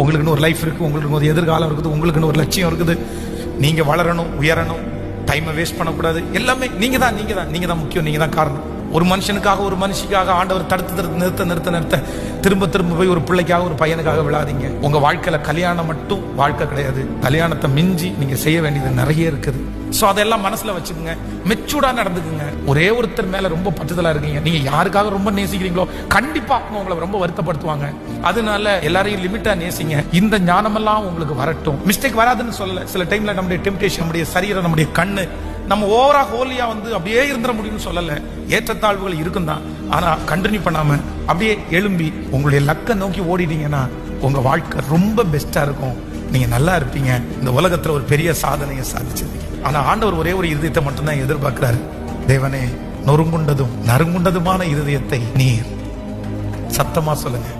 உங்களுக்குன்னு ஒரு லைஃப் இருக்குது உங்களுக்கு ஒரு எதிர்காலம் இருக்குது உங்களுக்குன்னு ஒரு லட்சியம் இருக்குது. நீங்கள் வளரணும் உயரணும் டைமை வேஸ்ட் பண்ணக்கூடாது. எல்லாமே நீங்கள் தான் நீங்கள் தான் நீங்கள் தான் முக்கியம் நீங்கள் தான் காரணம். ஒரு மனுஷனுக்காக ஒரு மனுஷிக்காக ஆண்டவர் தடுத்து தடுத்து நிறுத்த நிறுத்த நிறுத்த திரும்ப திரும்ப போய் ஒரு பிள்ளைக்காக ஒரு பையனுக்காக விழாதீங்க. உங்க வாழ்க்கையில கல்யாணம் மட்டும் வாழ்க்கை கிடையாது. கல்யாணத்தை மிஞ்சி நீங்க செய்ய வேண்டியது நிறைய இருக்குது. சோ அதெல்லாம் மனசுல வச்சுக்கோங்க. மெச்சூர்டா நடந்துக்குங்க. ஒரே ஒருத்தர் மேல ரொம்ப பற்றுதலா இருக்கீங்க. நீங்க யாருக்காக ரொம்ப நேசிக்கிறீங்களோ கண்டிப்பா அவங்க உங்களை ரொம்ப வருத்தப்படுத்துவாங்க. அதனால எல்லாரையும் லிமிட்டா நேசிங்க. இந்த ஞானமெல்லாம் உங்களுக்கு வரட்டும். மிஸ்டேக் வராதுன்னு சொல்லல. சில டைம்ல நம்முடைய டெம்டேஷன் நம்முடைய சரீரம் நம்முடைய கண்ணு நம்ம ஓவரா ஹோலியா வந்து அப்படியே இருந்துட முடியும்னு சொல்லல. ஏற்றத்தாழ்வுகள் இருக்கும் தான் ஆனா கண்டினியூ பண்ணாம அப்படியே எழும்பி உங்களுடைய லக்க நோக்கி ஓடிட்டீங்கன்னா உங்க வாழ்க்கை ரொம்ப பெஸ்டா இருக்கும். நீங்க நல்லா இருப்பீங்க. இந்த உலகத்துல ஒரு பெரிய சாதனையை சாதிச்சிருக்கீங்க ஆனா ஆண்டவர் ஒரே ஒரு இருதயத்தை மட்டும்தான் எதிர்பார்க்கிறாரு. தேவனே நொறுங்குண்டதும் நறுங்குண்டதுமான இருதயத்தை நீர். சத்தமா சொல்லுங்க.